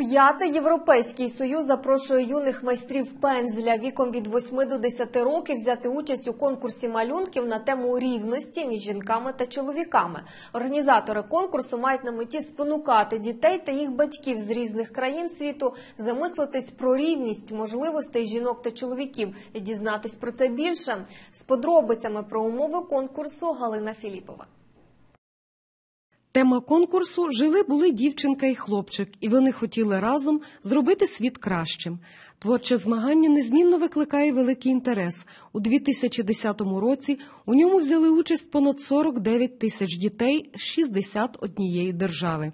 Вп'яте Європейський Союз запрошує юних майстрів пензля віком від 8 до 10 років взяти участь у конкурсі малюнків на тему рівності між жінками та чоловіками. Організатори конкурсу мають на меті спонукати дітей та їх батьків з різних країн світу замислитись про рівність можливостей жінок та чоловіків і дізнатись про це більше. З подробицями про умови конкурсу Галина Філіпова. Тема конкурсу жили були дівчинка і хлопчик, і вони хотіли разом зробити світ кращим. Творче змагання незмінно викликає великий інтерес. У 2010 році у ньому взяли участь понад 49 тисяч дітей з 61 держави.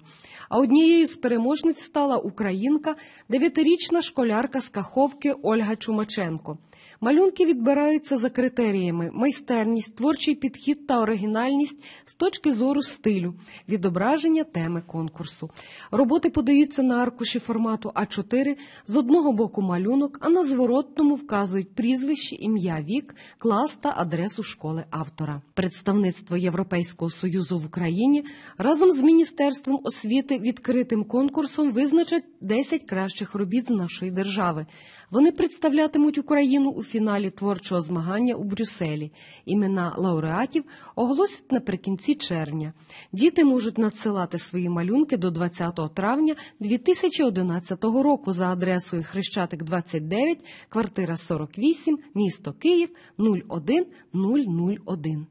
А однією з переможниць стала українка, дев'ятирічна школярка з Каховки Ольга Чумаченко. Малюнки відбираються за критеріями: майстерність, творчий підхід та оригінальність з точки зору стилю, відображення теми конкурсу. Роботи подаються на аркуші формату А4 з одного боку малюнок, а на зворотному вказують прізвище, ім'я, вік, клас та адресу школи автора. Представництво Європейського союзу в Україні разом з міністерством освіти відкритим конкурсом визначать 10 кращих робіт з нашої держави. Вони представлятимуть Україну у фіналі творчого змагання у Брюсселі. Імена лауреатів оголосять наприкінці червня. Діти можуть надсилати свої малюнки до 20 травня 2011 року за адресою Хрещатик 29, квартира 48, місто Київ 01001.